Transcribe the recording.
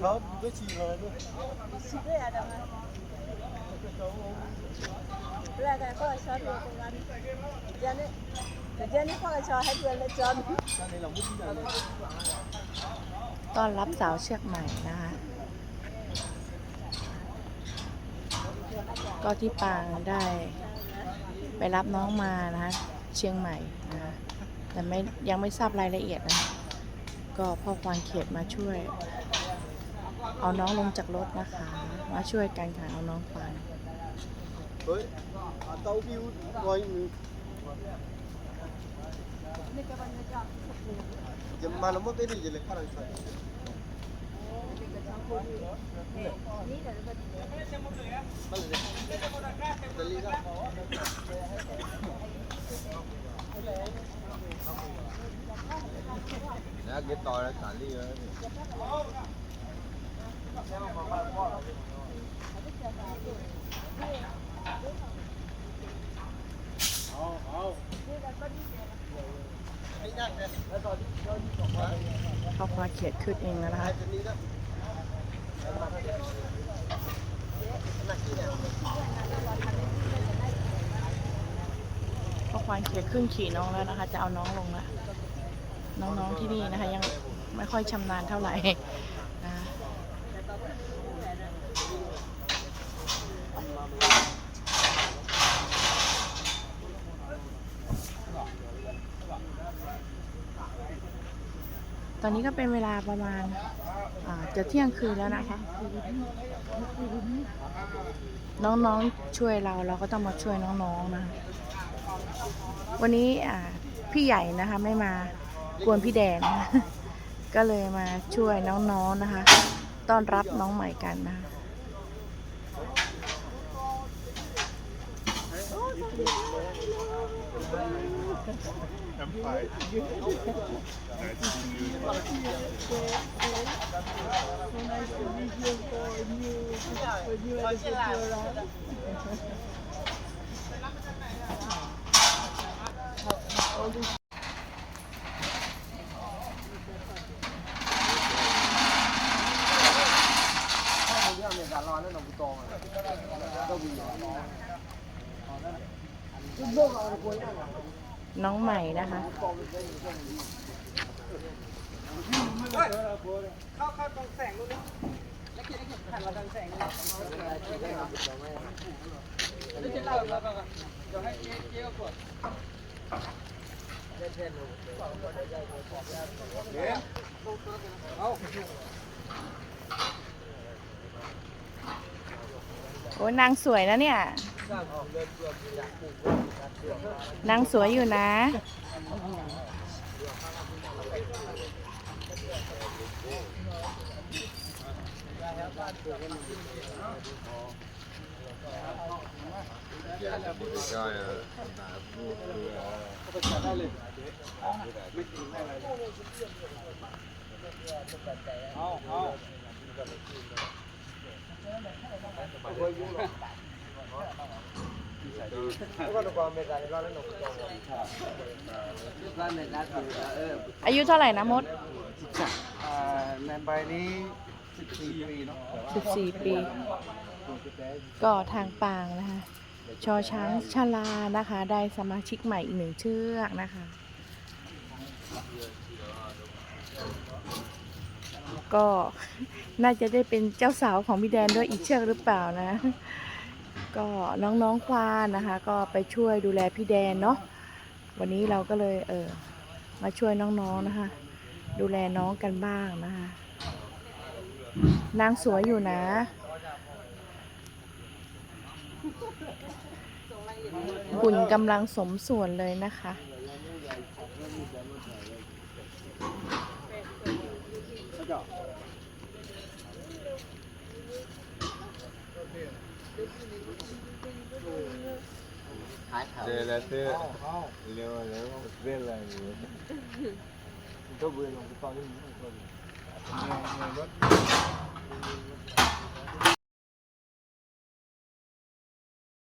Tamam burada çiğ var. Çiğ de adamı. Bırakın kola çağır yoldan. Yani yani kola çağır hep böyle çağır. ต้อนรับสาวเชือกใหม่นะคะ ก็ที่ปางได้ไปรับน้องมานะคะเชียงใหม่นะคะแต่ไม่ยังไม่ทราบรายละเอียดนะ ก็พ่อควางเขตมาช่วย เอาน้องลงจากรถนะคะ มาช่วยกันค่ะเอาน้องควานเฮ้ยเต้าบิวร้อยมือจะมาแล้วไม่ได้ยินเลยข้างหลังใส่ Nè, cái tỏi nó xả ly rồi. พ่อควานเขตขึ้นเองนะคะพอควานเขตขึ้นขี่น้องแล้วนะคะ จะเอาน้องลงละน้องๆที่นี่นะคะ ยังไม่ค่อยชำนาญเท่าไหร่นะคะ ตอนนี้ก็เป็นเวลาประมาณาจะเที่ยงคืนแล้วนะคะ น้องๆช่วยเราเราก็ต้องมาช่วยน้องๆนะคะวันนี้พี่ใหญ่นะคะไม่มากวนพี่แดน ก็เลยมาช่วยน้องๆนะคะ ต้อนรับน้องใหม่กันนะคะ น้อง น้องใหม่นะคะโอ้นางสวยนะเนี่ย นางสวยอยู่นะ เอาเอา อายุเท่าไหร่นะมดอ่าในใบนี้ 14 ปีเนาะ14 ปี ก็ทางปางนะคะ ชอช้างชลานะคะ ได้สมาชิกใหม่อีกหนึ่งเชือกนะคะ ก็น่าจะได้เป็นเจ้าสาวของพี่แดนด้วยอีกเชือกหรือเปล่านะ ก็น้องๆควานนะคะ ก็ไปช่วยดูแลพี่แดนเนาะวันนี้เราก็เลยเออมาช่วยน้องๆนะคะ ดูแลน้องกันบ้างนะคะ นางสวยอยู่นะหุ่นกำลังสมส่วนเลยนะคะ Đây là thế. Liêu là nếu không biết là gì. ก็เบื่อลงไปตอนนี้ Nghe, nghe mất.